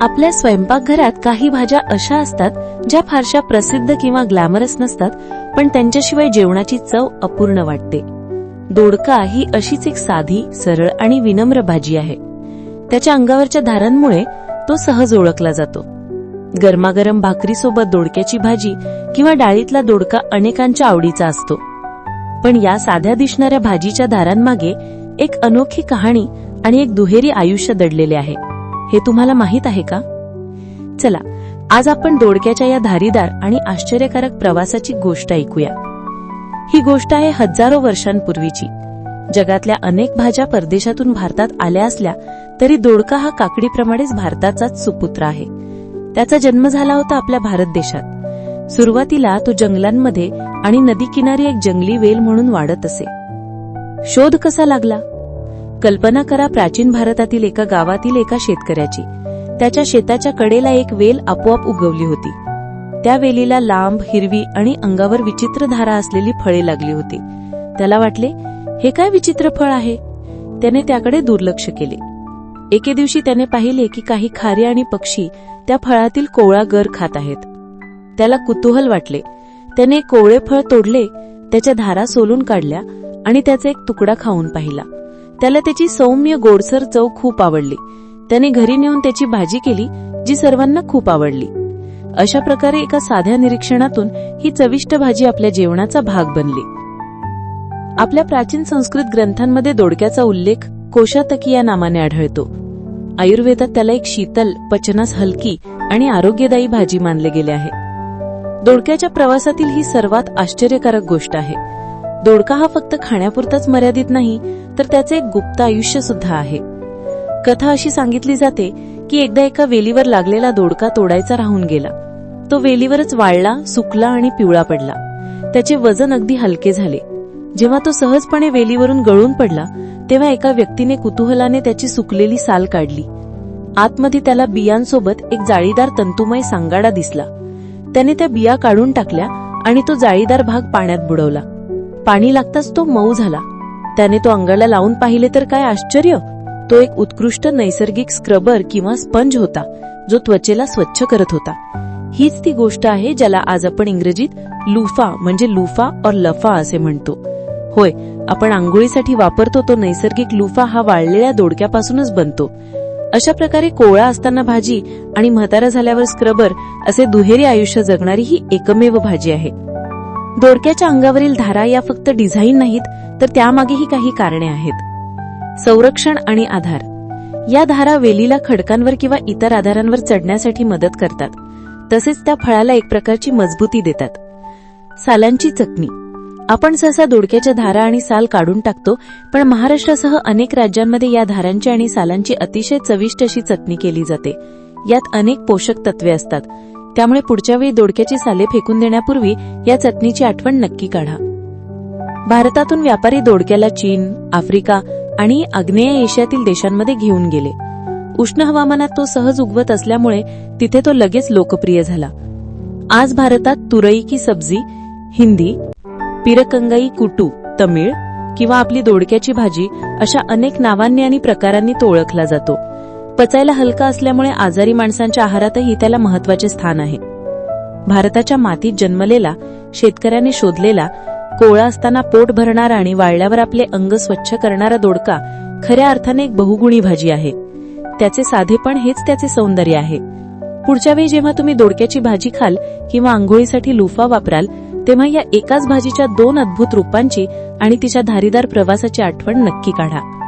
आपल्या स्वयंपाकघरात काही भाज्या अशा असतात ज्या फारशा प्रसिद्ध किंवा ग्लॅमरस नसतात पण त्यांच्याशिवाय जेवणाची चव अपूर्ण वाटते. दोडका ही अशीच एक साधी सरळ आणि विनम्र भाजी आहे. त्याच्या अंगावरच्या धारांमुळे तो सहज ओळखला जातो. गरमागरम भाकरीसोबत दोडक्याची भाजी किंवा डाळीतला दोडका अनेकांच्या आवडीचा असतो. पण या साध्या दिसणाऱ्या भाजीच्या धारांमागे एक अनोखी कहाणी आणि एक दुहेरी आयुष्य दडलेले आहे. हे तुम्हाला माहीत आहे का? चला आज आपण दोडक्याच्या या धारीदार आणि आश्चर्यकारक प्रवासाची गोष्ट ऐकूया. ही गोष्ट आहे हजारो वर्षांपूर्वीची. जगातल्या अनेक भाज्या परदेशातून भारतात आल्या असल्या तरी दोडका हा काकडीप्रमाणेच भारताचाच सुपुत्र आहे. त्याचा जन्म झाला होता आपल्या भारत देशात. सुरुवातीला तो जंगलांमध्ये आणि नदीकिनारी एक जंगली वेल म्हणून वाढत असे. शोध कसा लागला? कल्पना करा प्राचीन भारतातील एका गावातील एका शेतकऱ्याची. त्याच्या शेताच्या कडेला एक वेल आपोआप उगवली होती. त्या वेलीला लांब हिरवी आणि अंगावर विचित्र धारा असलेली फळे लागली होती. त्याला वाटले हे काय विचित्र फळ आहे? त्याने त्याकडे दुर्लक्ष केले. एके दिवशी त्याने पाहिले की काही खारे आणि पक्षी त्या फळातील कोवळा गर खात आहेत. त्याला कुतूहल वाटले. त्याने कोवळे फळ तोडले त्याच्या धारा सोलून काढल्या आणि त्याचा एक तुकडा खाऊन पाहिला. त्याला त्याची सौम्य गोडसर चव खूप आवडली. त्याने घरी नेऊन त्याची भाजी केली जी सर्वांना खूप आवडली. अशा प्रकारे एका साध्या निरीक्षणातून ही चविष्ट भाजी आपल्या जेवणाचा भाग बनली. आपल्या प्राचीन संस्कृत ग्रंथांमध्ये दोडक्याचा उल्लेख कोशातकी या नामाने आढळतो. आयुर्वेदात त्याला एक शीतल पचनास हलकी आणि आरोग्यदायी भाजी मानले गेले आहे. दोडक्याच्या प्रवासातील ही सर्वात आश्चर्यकारक गोष्ट आहे. दोडका हा फक्त खाण्यापुरताच मर्यादित नाही तर त्याचे एक गुप्त आयुष्य सुद्धा आहे. कथा अशी सांगितली जाते की एकदा एका वेलीवर लागलेला दोडका तोडायचा राहून गेला. तो वेलीवरच वाळला सुकला आणि पिवळा पडला. त्याचे वजन अगदी हलके झाले. जेव्हा तो सहजपणे वेलीवरून गळून पडला तेव्हा एका व्यक्तीने कुतूहलाने त्याची सुकलेली साल काढली. आतमध्ये त्याला बियांसोबत एक जाळीदार तंतुमय सांगाडा दिसला. त्याने त्या बिया काढून टाकल्या आणि तो जाळीदार भाग पाण्यात बुडवला. पाणी लागताच तो मऊ झाला. त्याने तो अंगाला लावून पाहिले तर काय आश्चर्य? तो एक उत्कृष्ट नैसर्गिक स्क्रबर किंवा स्पंज होता जो त्वचेला स्वच्छ करत होता. हीच ती गोष्ट आहे ज्याला आज आपण इंग्रजीत लुफा म्हणजे लुफा और लफा असे म्हणतो. होय आपण आंघोळीसाठी वापरतो तो नैसर्गिक लुफा हा वाळलेल्या दोडक्यापासूनच बनतो. अशा प्रकारे कोवळा असताना भाजी आणि म्हातारा झाल्यावर स्क्रबर असे दुहेरी आयुष्य जगणारी ही एकमेव भाजी आहे. दोडक्याच्या अंगावरील धारा या फक्त डिझाईन नाहीत तर त्यामागेही काही कारणे आहेत. संरक्षण आणि आधार. या धारा वेलीला खडकांवर किंवा इतर आधारांवर चढण्यासाठी मदत करतात. तसेच त्या फळाला एक प्रकारची मजबूती देतात. सालांची चकणी. आपण सहसा दोडक्याच्या धारा आणि साल काढून टाकतो पण महाराष्ट्रासह अनेक राज्यांमध्ये या धारांची आणि सालांची अतिशय चविष्ट अशी चटणी केली जाते. यात अनेक पोषक तत्वे असतात. त्यामुळे पुढच्या वेळी दोडक्याची साले फेकून देण्यापूर्वी या चटणीची आठवण नक्की काढा. भारतातून व्यापारी दोडक्याला चीन आफ्रिका आणि आग्नेय एशियातील देशांमध्ये घेऊन गेले. उष्ण हवामानात तो सहज उगवत असल्यामुळे तिथे तो लगेच लोकप्रिय झाला. आज भारतात तुरई की सब्जी हिंदी पिरकंगाई कुटू तमिळ किंवा आपली दोडक्याची भाजी अशा अनेक नावांनी आणि प्रकारांनी तो ओळखला जातो. पचायला हलका असल्यामुळे आजारी माणसांच्या आहारातही त्याला महत्त्वाचे स्थान आहे. भारताच्या मातीत जन्मलेला शेतकऱ्याने शोधलेला कोळा असताना पोट भरणारा आणि वाळल्यावर आपले अंग स्वच्छ करणारा दोडका खऱ्या अर्थाने एक बहुगुणी भाजी आहे. त्याचे साधेपण हेच त्याचे सौंदर्य आहे. पुढच्या वेळी जेव्हा तुम्ही दोडक्याची भाजी खाल किंवा आंघोळीसाठी लुफा वापराल तेव्हा या एकाच भाजीच्या दोन अद्भुत रूपांची आणि तिच्या धारीदार प्रवासाची आठवण नक्की काढा.